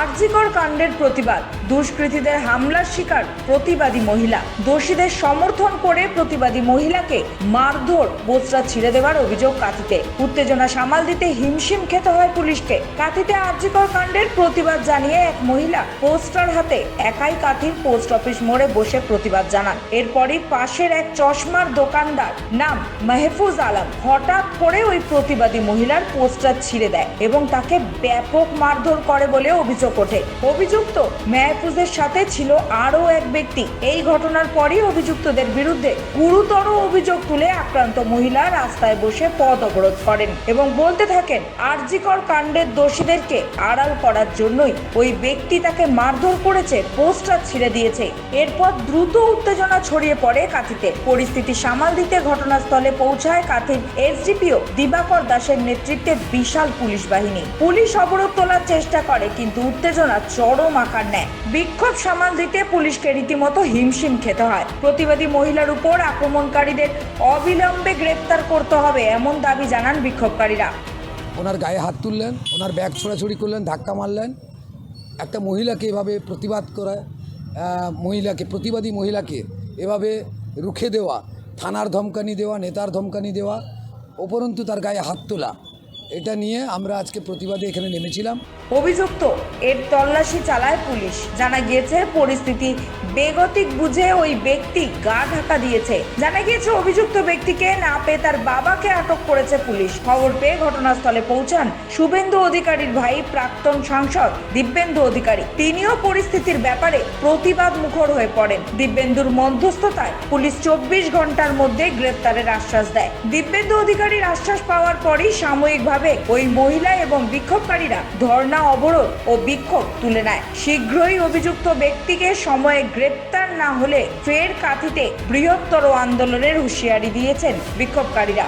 আরজিকর কাণ্ডের প্রতিবাদ। দুষ্কৃতীদের হামলার শিকার প্রতিবাদী মহিলা। দোষীদের সমর্থন করে প্রতিবাদী মহিলাকে মারধর বোচরা ছিঁড়ে দেওয়ার অভিযোগ কাঁথিতে। উত্তেজনা সামাল দিতে হিমশিম খেতে হয় পুলিশকে। কাঁথিতে আরজিকর কাণ্ডের প্রতিবাদ জানিয়ে এক মহিলা পোস্টার হাতে একাই কাঁথির পোস্ট অফিস মোড়ে বসে প্রতিবাদ জানান। এরপরই পাশের এক চশমার দোকানদার নাম মেহফুজ আলম হঠাৎ করে ওই প্রতিবাদী মহিলার পোস্টার ছিঁড়ে দেয় এবং তাকে ব্যাপক মারধর করে বলে অভিযোগ ওঠে। অভিযুক্ত মেহফুজের সাথে ছিল আরও এক ব্যক্তি। এই ঘটনার পরই অভিযুক্তদের বিরুদ্ধে গুরুতর অভিযোগ তুলে আক্রান্ত মহিলা রাস্তায় বসে পথ অবরোধ করেন এবং বলতে থাকেন, আরজিকর কাণ্ডের দোষীদেরকে আড়াল করার জন্যই ওই ব্যক্তি তাকে মারধর করেছে, পোস্টার ছিঁড়ে দিয়েছে। এরপর দ্রুত উত্তেজনা ছড়িয়ে পড়ে কাঁথিতে। পরিস্থিতি সামাল দিতে ঘটনাস্থলে পৌঁছায় কাঁথির এসডিপিও দিবাকর দাসের নেতৃত্বে বিশাল পুলিশ বাহিনী। পুলিশ অবরোধ তোলার চেষ্টা করে, কিন্তু উত্তেজনা চরম আকার নেয়। বিক্ষোভ সামাল দিতে পুলিশকে রীতিমতো হিমশিম খেতে হয়। প্রতিবাদী মহিলার উপর আক্রমণকারীদের অবিলম্বে গ্রেপ্তার করতে হবে এমন দাবি জানান বিক্ষোভকারীরা। ওনার গায়ে হাত তুললেন, ওনার ব্যাগ ছোড়াছুড়ি করলেন, ধাক্কা মারলেন। একটা মহিলাকে এভাবে প্রতিবাদ করা মহিলাকে, প্রতিবাদী মহিলাকে এভাবে রুখে দেওয়া, থানার ধমকানি দেওয়া, নেতার ধমকানি দেওয়া, উপরন্তু তার গায়ে হাত তোলা এটা নিয়ে আমরা আজকে প্রতিবাদে এখানে নেমেছিলাম। অভিযুক্ত এর তল্লাশি চালায় পুলিশ। জানা গিয়েছে, পরিস্থিতি বেগতিক বুঝে ওই ব্যক্তি গা ঢাকা দিয়েছে। জানা গিয়েছে, অভিযুক্ত ব্যক্তিকে না পেয়ে তার বাবাকে আটক করেছে পুলিশ। খবর পেয়ে ঘটনাস্থলে পৌঁছান শুভেন্দু অধিকারীর ভাই, প্রাক্তন সাংসদ দিব্যেন্দু অধিকারী। তিনিও পরিস্থিতির ব্যাপারে প্রতিবাদ মুখর হয়ে পড়েন। দিব্যেন্দুর মধ্যস্থতায় পুলিশ চব্বিশ ঘণ্টার মধ্যে গ্রেপ্তারের আশ্বাস দেয়। দিব্যেন্দু অধিকারীর আশ্বাস পাওয়ার পরই সাময়িকভাবে ওই মহিলা এবং বিক্ষোভকারীরা ধর্ণা, অবরোধ ও বিক্ষোভ তুলে নেয়। শীঘ্রই অভিযুক্ত ব্যক্তিকে সময়ে গ্রেপ্তার না হলে ফের কাঁথিতে বৃহত্তর আন্দোলনের হুঁশিয়ারি দিয়েছেন বিক্ষোভকারীরা।